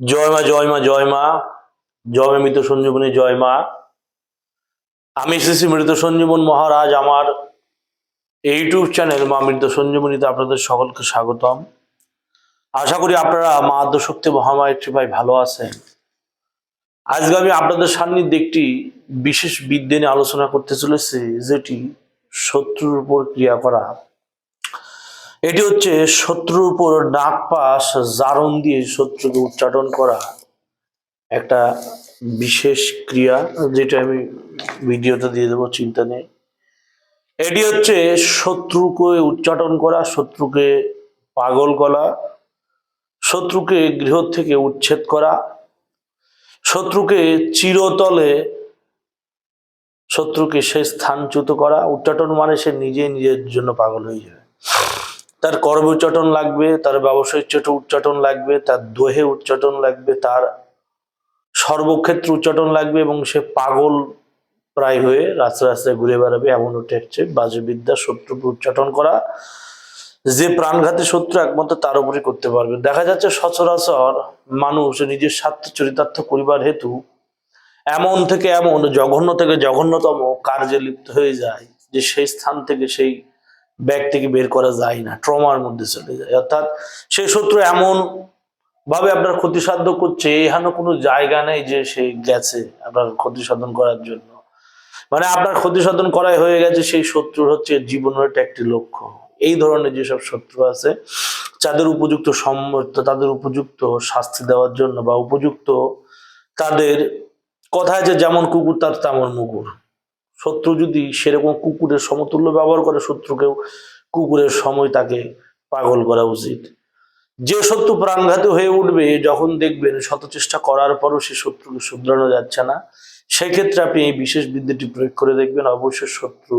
জয় মা জয় মা জয় মা। জয় মৃত সঞ্জীবনী, জয় মা। আমি শ্রী শ্রী মৃত সঞ্জীবন মহারাজ, আমার ইউটিউব চ্যানেল মা মৃত সঞ্জীবনীতে আপনাদের সকলকে স্বাগতম। আশা করি আপনারা মা আদ্যশক্তি মহামায়ের কৃপায় ভালো আছেন। আজকে আমি আপনাদের সান্নিধ্যে একটি বিশেষ বিদ্যে নিয়ে আলোচনা করতে চলেছি, যেটি শত্রুর উপর ক্রিয়া করা। এটি হচ্ছে শত্রুর উপর নাক পাশ জারণ দিয়ে শত্রুকে উচ্চাটন করা একটা বিশেষ ক্রিয়া, যেটা আমি ভিডিওতে দিয়ে দেবো, চিন্তা নেই। এটি হচ্ছে শত্রুকে উচ্চাটন করা, শত্রুকে পাগল করা, শত্রুকে গৃহ থেকে উচ্ছেদ করা, শত্রুকে চিরতলে, শত্রুকে সে স্থানচ্যুত করা উচ্চাটন মানে সে নিজে নিজের জন্য পাগল হয়ে যাবে তার কর্ম উচ্চাটন লাগবে, তার ব্যবসায়িক চট উচ্চাটন লাগবে, তার দোহে উচ্চাটন লাগবে, তার সর্বক্ষেত্রে উচ্চাটন লাগবে এবং সে পাগল প্রায় হয়ে রাস্তায় রাস্তায় ঘুরে বেড়াবে, এমন ওটা হচ্ছে বাজে বিদ্যা শত্রুকে উচ্চাটন করা। যে প্রাণঘাতী শত্রু একমাত্র তার উপরে করতে পারবে। দেখা যাচ্ছে সচরাচর মানুষ নিজের স্বার্থ চরিতার্থ করিবার হেতু এমন থেকে এমন, জঘন্য থেকে জঘন্যতম কার্যে লিপ্ত হয়ে যায় যে সেই স্থান থেকে সেই ব্যক্তিকে বের করা যায় না, ট্রমার মধ্যে চলে যায়। অর্থাৎ সেই শত্রু এমন ভাবে আপনার ক্ষতিসাধ্য করছে, এখানে কোনো জায়গা নেই যে সে গেছে আপনার ক্ষতি সাধন করার জন্য। মানে আপনার ক্ষতি সাধন করাই হয়ে গেছে, সেই শত্রুর হচ্ছে জীবনের একটা লক্ষ্য। এই ধরনের যেসব শত্রু আছে, যাদের উপযুক্ত সম্মত তাদের উপযুক্ত শাস্তি দেওয়ার জন্য বা উপযুক্ত তাদের কথায় যে যেমন কুকুর, তার তেমন মুগুর শত্রু যদি সেরকম কুকুরের সমতুল্য ব্যবহার করে, শত্রুকেও কুকুরের সময় তাকে পাগল করা উচিত। যে শত্রু প্রাণঘাতী হয়ে উঠবে, যখন দেখবেন শত চেষ্টা করার পরও সে শত্রুকে শুধরানো যাচ্ছে না, সেক্ষেত্রে আপনি এই বিশেষ বিদ্যাটি প্রয়োগ করে দেখবেন অবশ্যই শত্রু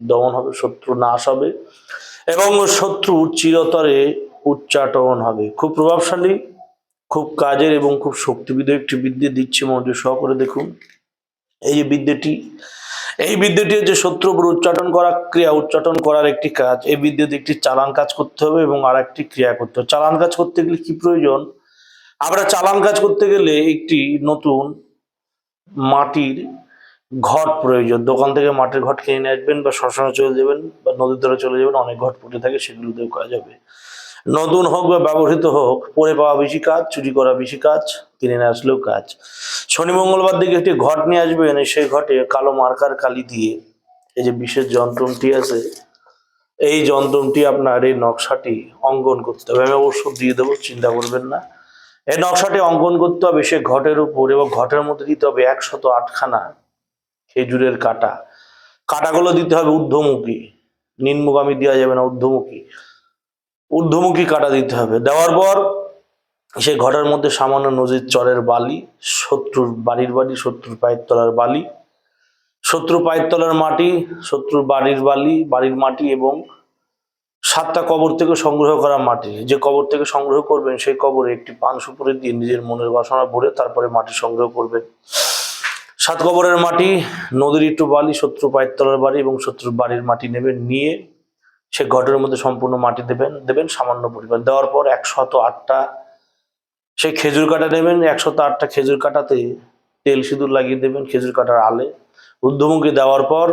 দমন হবে, শত্রু নাশ হবে এবং শত্রু চিরতরে উচ্চাটন হবে। খুব প্রভাবশালী, খুব কাজের এবং খুব শক্তিবিদ একটি বিদ্যে দিচ্ছে মনোযোগ সহকারে দেখুন। এই যে বিদ্যাটি এই বিদ্যাটি হচ্ছে শত্রুর উপর উচ্চাটন করা ক্রিয়া উচ্চাটন করার একটি কাজ, এই বিদ্যাতে একটি চালান কাজ করতে হবে এবং আর একটি ক্রিয়া করতে হবে। চালান কাজ করতে গেলে কি প্রয়োজন? আমরা চালান কাজ করতে গেলে একটি নতুন মাটির ঘট প্রয়োজন। দোকান থেকে মাটির ঘট কিনে নিয়ে আসবেন বা শ্মশানে চলে যাবেন বা নদীর ধারে চলে যাবেন, অনেক ঘট পড়ে থাকে, সেগুলো দিয়েও কাজ হবে। নতুন হোক বা ব্যবহৃত হোক পরে পাওয়া বেশি কাজ, চুরি করা বেশি কাজ, কিনে নিয়ে আসলেও কাজ। শনি মঙ্গলবার দিকে একটি ঘট নিয়ে আসবেন সেই ঘটে কালো মার্কার কালি দিয়ে এই যে বিশেষ যন্ত্রটি আছে, এই যন্ত্রটি আপনার এই নকশাটি অঙ্কন করতে হবে। আমি অবশ্য দিয়ে দেবো, চিন্তা করবেন না। এই নকশাটি অঙ্কন করতে হবে, সে ঘটের উপর এবং ঘটের মধ্যে দিতে হবে একশত আটখানা খেজুরের কাটা। কাটাগুলো দিতে হবে ঊর্ধ্বমুখী। নিম্নগামী দেওয়া যাবে না ঊর্ধ্বমুখী। ঊর্ধ্বমুখী কাটা দিতে হবে। দেওয়ার পর সেই ঘরের মধ্যে সামান্য নদীর চরের বালি, শত্রুর বাড়ির বাড়ি শত্রুর পায়ের তলার বালি শত্রু পায়ের তলার মাটি, শত্রুর বাড়ির বালি, বাড়ির মাটি এবং সাতটা কবর থেকে সংগ্রহ করা মাটি। যে কবর থেকে সংগ্রহ করবেন, সেই কবরে একটি পান সুপুরে দিয়ে নিজের মনের বাসনা ভরে তারপরে মাটি সংগ্রহ করবেন। সাত কবরের মাটি, নদীর একটু বালি শত্রু পায়ের তলার বাড়ি এবং শত্রুর বাড়ির মাটি নেবেন, নিয়ে সে ঘটের মধ্যে সম্পূর্ণ মাটি দেবেন দেবেন, সামান্য পরিমাণ। দেওয়ার পর একশত আটটা সেই খেজুর কাটা নেবেন একশত আটটা খেজুর কাটাতে তেল সিঁদুর লাগিয়ে দেবেন খেজুর কাটার আলে। ঊর্ধ্বমুখী দেওয়ার পর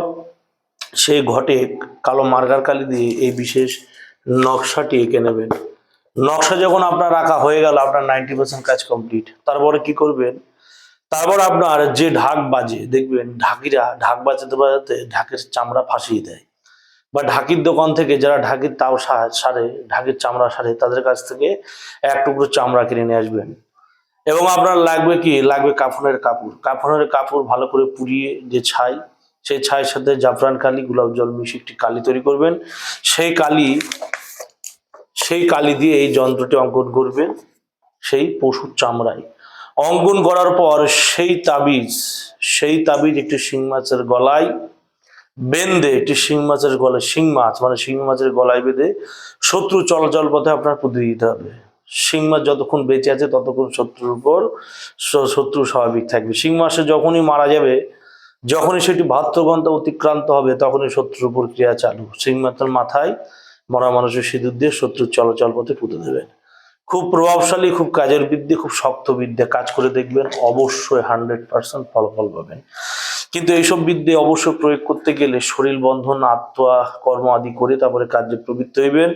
সেই ঘটে কালো মার্গার কালি দিয়ে এই বিশেষ নকশাটি এঁকে নেবেন। নকশা যখন আপনার রাখা হয়ে গেল, আপনার নাইনটি পার্সেন্ট কাজ কমপ্লিট। তারপরে কি করবেন? তারপর আপনার যে ঢাক বাজে, দেখবেন ঢাকিরা ঢাক বাজাতে বাজাতে ঢাকের চামড়া ফাঁসিয়ে দেয়। বা ঢাকির দোকান থেকে যারা ঢাকির তাও সারে, ঢাকির চামড়া সারে, তাদের কাছ থেকে এক টুকরো চামড়া কিনে নিয়ে আসবেন। এবং আপনার লাগবে কি? লাগবে কাফনের কাপড়। কাফনের কাপড় ভালো করে পুড়িয়ে যে ছাই, সেই ছাইয়ের সাথে জাফরান কালি, গোলাপ জল মিশিয়ে একটি কালি তৈরি করবেন। সেই কালি সেই কালি দিয়ে এই যন্ত্রটি অঙ্কন করবেন, সেই পশুর চামড়ায়। অঙ্কন করার পর সেই তাবিজ সেই তাবিজ একটি শিং মাছের গলায় বেঁধে একটি শিং মাছের গলায়, শিং মাছ মানে শিং মাছের গলায় বেঁধে শত্রু চলাচল পথে আপনার পুঁতে দিতে হবে। শিং মাছ যতক্ষণ বেঁচে আছে, ততক্ষণ শত্রুর উপর শত্রু স্বাভাবিক থাকবে। শিং মাসে যখনই মারা যাবে, যখনই সেটি ভাত্রগন্তা অতিক্রান্ত হবে, তখনই শত্রুর উপর ক্রিয়া চালু। শিং মাছের মাথায় মরা মানুষের সিঁদুর দিয়ে শত্রুর চলাচল পথে পুঁতে দেবেন খুব প্রভাবশালী, খুব কাজের বিদ্যে খুব শক্ত বিদ্যে কাজ করে দেখবেন অবশ্যই হান্ড্রেড পার্সেন্ট ফলাফল পাবেন। কিন্তু এইসব বিদ্যে অবশ্যই প্রয়োগ করতে গেলে শরীর বন্ধন, আত্মা, কর্ম আদি করে তারপরে কার্যে প্রবৃত্ত হইবেন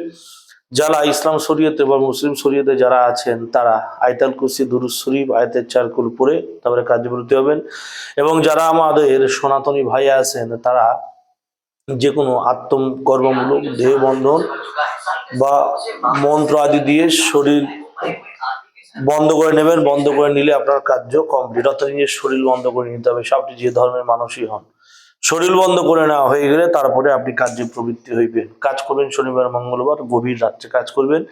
যারা ইসলাম শরীয়তে বা মুসলিম শরীয়তে যারা আছেন, তারা আয়তাল কুসি দুরুজ শরীফ, আয়তের চারকুল পরে তারপরে কার্যে প্রবৃত্তি হবেন। এবং যারা আমাদের সনাতনী ভাই আছেন, তারা যে কোনো আত্মকর্মমূলক দেহ বন্ধন বা মন্ত্র আদি দিয়ে শরীর বন্ধ করে নেবেন, বন্ধ করে নিলে আপনার কার্য কমপ্লিট অর্থাৎ নিজের শরীর বন্ধ করে নিতে হবে। সবটি যে ধর্মের মানুষই হন। শরীর বন্ধ করে নেওয়া হয়ে গেলে তারপরে আপনি কার্যে প্রবৃত্তি হইবেন। কাজ করবেন শনিবার, মঙ্গলবার, গভীর রাত্রে কাজ করবেন।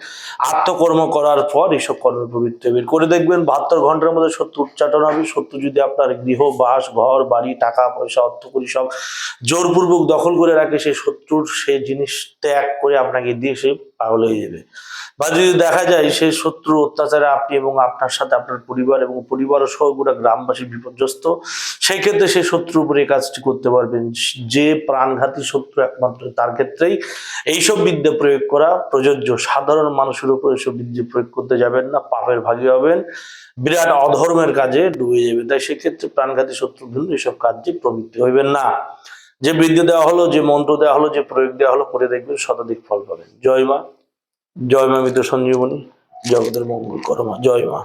আত্মকর্ম করার পর এইসব কর্মে প্রবৃত্তি হইবেন। করে দেখবেন বাহাত্তর ঘণ্টার মধ্যে সত্য উচ্চাটন হবে। সত্য যদি আপনার গৃহ, বাস, ঘর, বাড়ি, টাকা পয়সা, অর্থ করি সব জোরপূর্বক দখল করে রাখে সেই শত্রুর সেই জিনিস ত্যাগ করে আপনাকে দিয়ে সে পাগল হয়ে যাবে। বা যদি দেখা যায় সেই শত্রু অত্যাচারে আপনি এবং আপনার সাথে আপনার পরিবার এবং পরিবার সহ গোটা গ্রামবাসী বিপর্যস্ত সেই ক্ষেত্রে সেই শত্রুর উপরে এই কাজটি করতে পারবেন। যে প্রাণঘাতী শত্রু একমাত্র তার ক্ষেত্রেই এইসব বিদ্যা প্রয়োগ করা প্রযোজ্য। সাধারণ মানুষের উপর এইসব বিদ্যা প্রয়োগ করতে যাবেন না পাপের ভাগী হবেন। বিরাট অধর্মের কাজে ডুবে যাবে তাই সেক্ষেত্রে প্রাণঘাতী শত্রু বিরুদ্ধে এইসব কাজে প্রবৃত্তি হইবেন না। যে বিদ্যা দেওয়া হলো যে মন্ত্র দেওয়া হলো যে প্রয়োগ দেওয়া হলো করে দেখবেন শতাধিক ফল পাবেন। জয় মা। জয় মা মৃত সঞ্জীবনী। জগতের মঙ্গল করো মা। জয় মা।